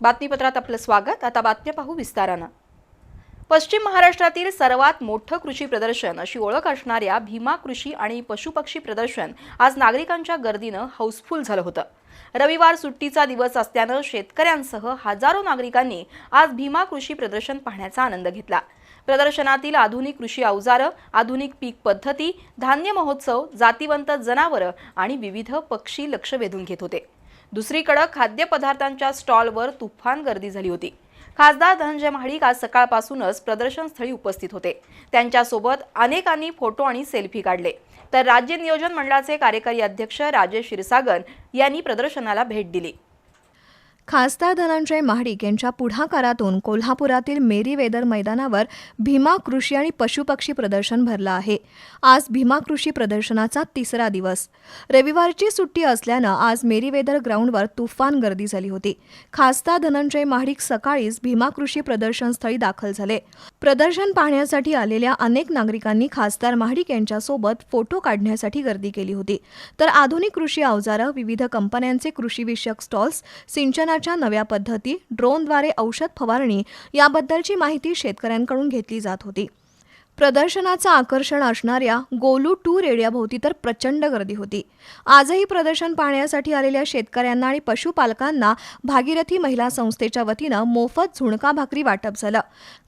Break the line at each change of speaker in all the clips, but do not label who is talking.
बातमीपत्रात आपलं स्वागत. आता बातम्या पाहू विस्तारानं. पश्चिम महाराष्ट्रातील सर्वात मोठं कृषी प्रदर्शन अशी ओळख असणाऱ्या भीमा कृषी आणि पशुपक्षी प्रदर्शन आज नागरिकांच्या गर्दीनं हाऊसफुल झालं होतं. रविवार सुट्टीचा दिवस असल्यानं शेतकऱ्यांसह हजारो नागरिकांनी आज भीमा कृषी प्रदर्शन पाहण्याचा आनंद घेतला. प्रदर्शनातील आधुनिक कृषी अवजारं आधुनिक पीक पद्धती धान्य महोत्सव जातीवंत जनावरं आणि विविध पक्षी लक्ष वेधून घेत होते. दुसरीकडे खाद्यपदार्थांच्या स्टॉलवर तुफान गर्दी झाली होती. खासदार धनंजय महाडिक आज सकाळपासूनच प्रदर्शनस्थळी उपस्थित होते. त्यांच्यासोबत अनेकांनी फोटो आणि सेल्फी काढले. तर राज्य नियोजन मंडळाचे कार्यकारी अध्यक्ष राजेश क्षीरसागर यांनी प्रदर्शनाला भेट दिली.
खासदार धनंजय महाडिक यांच्या पुढाकारातून कोल्हापुरातील मेरी वेदर मैदानावर भीमा कृषी आणि पशुपक्षी प्रदर्शन भरलं आहे. आज भीमा कृषी प्रदर्शनाचा तिसरा दिवस. रविवारची सुट्टी असल्यानं आज मेरी वेदर ग्राउंडवर तुफान गर्दी झाली होती. खासदार धनंजय महाडिक सकाळीच भीमा कृषी प्रदर्शनस्थळी दाखल झाले. प्रदर्शन पाहण्यासाठी आलेल्या अनेक नागरिकांनी खासदार महाडिक यांच्यासोबत फोटो काढण्यासाठी गर्दी केली होती. तर आधुनिक कृषी अवजारं विविध कंपन्यांचे कृषीविषयक स्टॉल्स प्रकारच्या नव्या पद्धती ड्रोनद्वारे औषध फवारणी याबद्दलची माहिती शेतकऱ्यांकडून घेतली जात होती. प्रदर्शनाचं आकर्षण असणाऱ्या गोलू टू रेड्याभोवती तर प्रचंड गर्दी होती. आजही प्रदर्शन पाहण्यासाठी आलेल्या शेतकऱ्यांना आणि पशुपालकांना भागीरथी महिला संस्थेच्या वतीनं मोफत झुणका भाकरी वाटप झालं.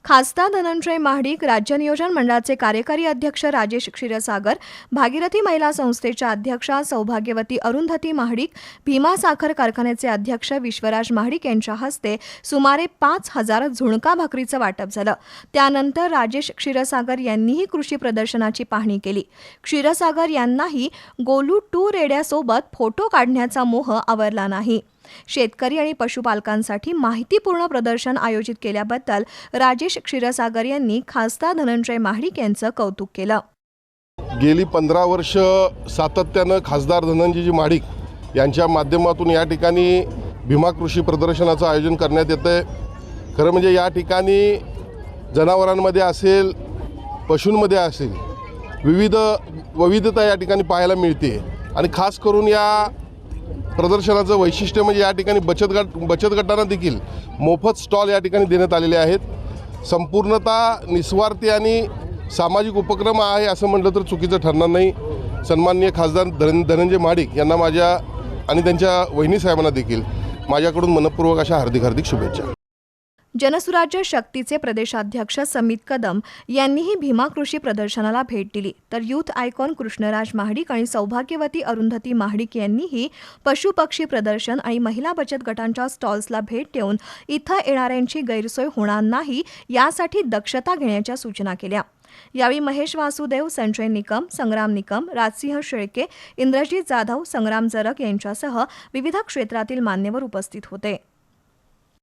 खासदार धनंजय महाडिक राज्य नियोजन मंडळाचे कार्यकारी अध्यक्ष राजेश क्षीरसागर भागीरथी महिला संस्थेच्या अध्यक्षा सौभाग्यवती अरुंधती महाडिक भीमा साखर कारखान्याचे अध्यक्ष विश्वराज महाडिक यांच्या हस्ते सुमारे पाच हजार झुणका भाकरीचं वाटप झालं. त्यानंतर राजेश क्षीरसागर यांनीही कृषी प्रदर्शनाची पाहणी केली. क्षीरसागर यांनाही गोलू टू रेड्यासोबत फोटो काढण्याचा मोह आवरला नाही. शेतकरी आणि पशुपालकांसाठी माहितीपूर्ण प्रदर्शन आयोजित केल्याबद्दल राजेश क्षीरसागर यांनी खासदार धनंजय महाडिक यांचं कौतुक केलं.
गेली पंधरा वर्ष सातत्यानं खासदार धनंजयजी महाडिक यांच्या माध्यमातून या ठिकाणी भीमा कृषी प्रदर्शनाचं आयोजन करण्यात येतं आहे खरं म्हणजे या ठिकाणी जनावरांमध्ये असेल पशूंमध्ये असेल विविध विविधता या ठिकाणी पाहायला मिळते. आणि खास करून या प्रदर्शनाचं वैशिष्ट्य म्हणजे या ठिकाणी बचत गट बचत गटांना देखील मोफत स्टॉल या ठिकाणी देण्यात आलेले आहेत. संपूर्णतः निस्वार्थी आणि सामाजिक उपक्रम आहे असं म्हटलं तर चुकीचं ठरणार नाही. सन्माननीय खासदार धन धनंजय महाडिक यांना माझ्या आणि त्यांच्या वहिनी साहेबांना देखील माझ्याकडून मनपूर्वक अशा हार्दिक हार्दिक शुभेच्छा.
जनसुराज्य शक्तीचे प्रदेशाध्यक्ष समित कदम यांनीही भीमा कृषी प्रदर्शनाला भेट दिली. तर युथ आयकॉन कृष्णराज महाडिक आणि सौभाग्यवती अरुंधती महाडिक यांनीही पशुपक्षी प्रदर्शन आणि महिला बचत गटांच्या स्टॉल्सला भेट देऊन इथं येणाऱ्यांची गैरसोय होणार नाही यासाठी दक्षता घेण्याच्या सूचना केल्या. यावेळी महेश वासुदेव संजय निकम संग्राम निकम राजसिंह शेळके इंद्रजीत जाधव संग्राम जरक यांच्यासह विविध क्षेत्रातील मान्यवर उपस्थित होते.